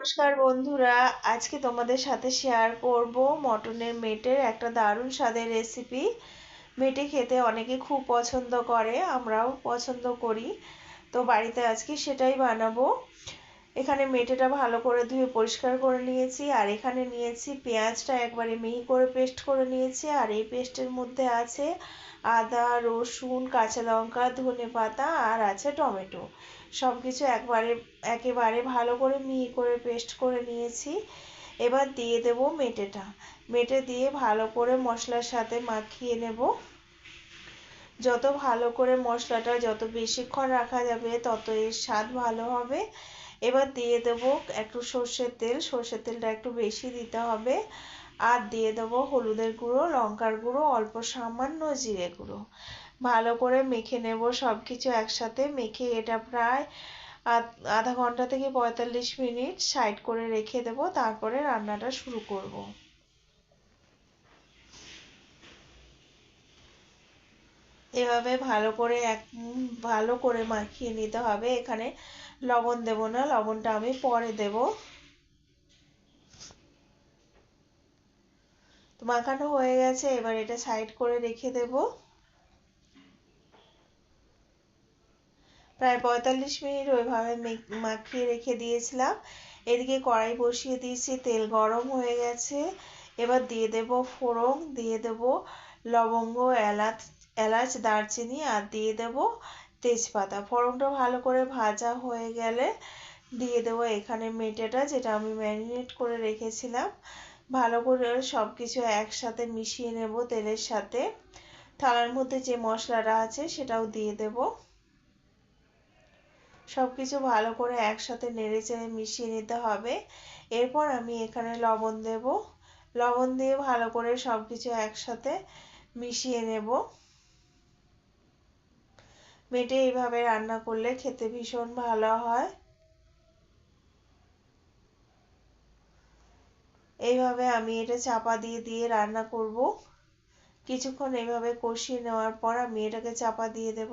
নমস্কার বন্ধুরা, আজকে তোমাদের সাথে শেয়ার করব মটনের মেটের একটা দারুণ স্বাদের রেসিপি মেটে খেতে অনেকে খুব পছন্দ করে, আমরাও পছন্দ করি। তো বাড়িতে আজকে সেটাই বানাবো। এখানে মেটেটা ভালো করে ধুয়ে পরিষ্কার করে নিয়েছি, আর এখানে নিয়েছি পেঁয়াজটা একবারে মিহি করে পেস্ট করে নিয়েছি, আর এই পেস্টের মধ্যে আছে আদা, রসুন, কাঁচা লঙ্কা, ধনে পাতা, আর আছে টমেটো। সব কিছু একবারে, একেবারে ভালো করে মিহি করে পেস্ট করে নিয়েছি। এবার দিয়ে দেব মেটেটা। মেটে দিয়ে ভালো করে মশলার সাথে মাখিয়ে নেব। যত ভালো করে মশলাটা যত বেশিক্ষণ রাখা যাবে, তত এর স্বাদ ভালো হবে। এবার দিয়ে দেব একটু সর্ষের তেল। সর্ষের তেলটা একটু বেশি দিতে হবে। আর দিয়ে দেবো হলুদের গুঁড়ো, লঙ্কার গুঁড়ো, অল্প সামান্য জিরে গুঁড়ো। ভালো করে মেখে নেব সব কিছু একসাথে। মেখে এটা প্রায় আধা ঘণ্টা থেকে পঁয়তাল্লিশ মিনিট সাইড করে রেখে দেব। তারপরে রান্নাটা শুরু করব। এভাবে ভালো করে এক ভালো করে মাখিয়ে নিতে হবে। এখানে লবণ দেব না, লবণটা আমি পরে দেব। তো মাখানো হয়ে গেছে, এবার এটা সাইড করে রেখে দেব। প্রায় পঁয়তাল্লিশ মিনিট ওইভাবে মাখিয়ে রেখে দিয়েছিলাম। এদিকে কড়াই বসিয়ে দিয়েছি, তেল গরম হয়ে গেছে। এবার দিয়ে দেব ফোড়ন, দিয়ে দেব লবঙ্গ, এলাচ এলাচ, দারচিনি আর দিয়ে দেব তেজপাতা। ফোড়নটা ভালো করে ভাজা হয়ে গেলে দিয়ে দেবো এখানে মেটেটা, যেটা আমি ম্যারিনেট করে রেখেছিলাম। ভালো করে সব কিছু একসাথে মিশিয়ে নেব তেলের সাথে। থালার মধ্যে যে মশলাটা আছে সেটাও দিয়ে দেব। সব কিছু ভালো করে একসাথে নেড়ে চেড়ে মিশিয়ে নিতে হবে। এরপর আমি এখানে লবণ দেব। লবণ দিয়ে ভালো করে সব কিছু একসাথে মিশিয়ে নেব। মেটে এইভাবে রান্না করলে খেতে ভীষণ ভালো হয়। এইভাবে আমি এটা চাপা দিয়ে দিয়ে রান্না করব। কিছুক্ষণ এইভাবে কষিয়ে নেওয়ার পর আমি এটাকে চাপা দিয়ে দেব।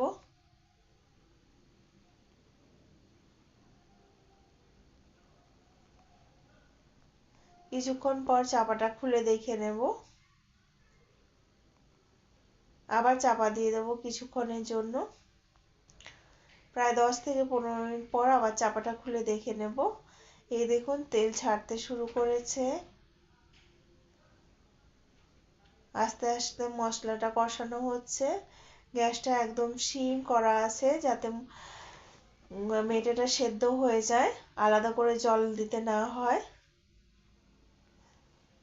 কিছুক্ষণ পর চাপাটা খুলে দেখে নেব। আবার চাপা দিয়ে দেবো কিছুক্ষণের জন্য। প্রায় দশ থেকে পনেরো মিনিট পর আবার চাপাটা খুলে দেখে নেব। এই দেখুন, তেল ছাড়তে শুরু করেছে। আস্তে আস্তে মশলাটা কষানো হচ্ছে। গ্যাসটা একদম সিম করা আছে যাতে মেটেটা সেদ্ধ হয়ে যায়। আলাদা করে জল দিতে না হয়।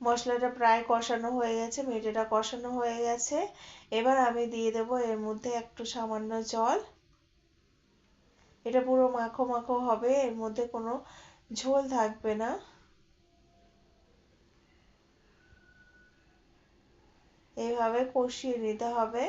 মশলাটা প্রায় কষানো হয়ে গেছে, মেটেটা কষানো হয়ে গেছে। এবার আমি দিয়ে দেব এর মধ্যে একটু সামান্য জল। এটা পুরো মাখো মাখো হবে, এর মধ্যে কোনো ঝোল থাকবে না। এইভাবে কষিয়ে নিতে হবে।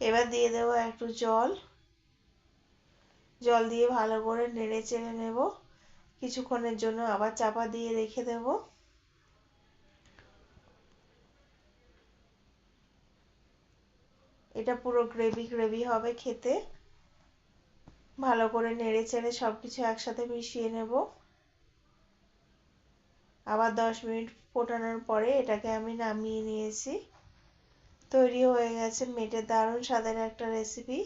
এবার দিয়ে দেবো একটু জল। জল দিয়ে ভালো করে নেড়ে চেড়ে নেব। কিছুক্ষণের জন্য আবার চাপা দিয়ে রেখে দেব। এটা পুরো গ্রেভি গ্রেভি হবে খেতে। ভালো করে নেড়ে চেড়ে সব কিছু একসাথে মিশিয়ে নেব। আবার দশ মিনিট ফোটানোর পরে এটাকে আমি নামিয়ে নিয়েছি। তৈরি হয়ে গেছে মেটে দারুণ স্বাদের একটা রেসিপি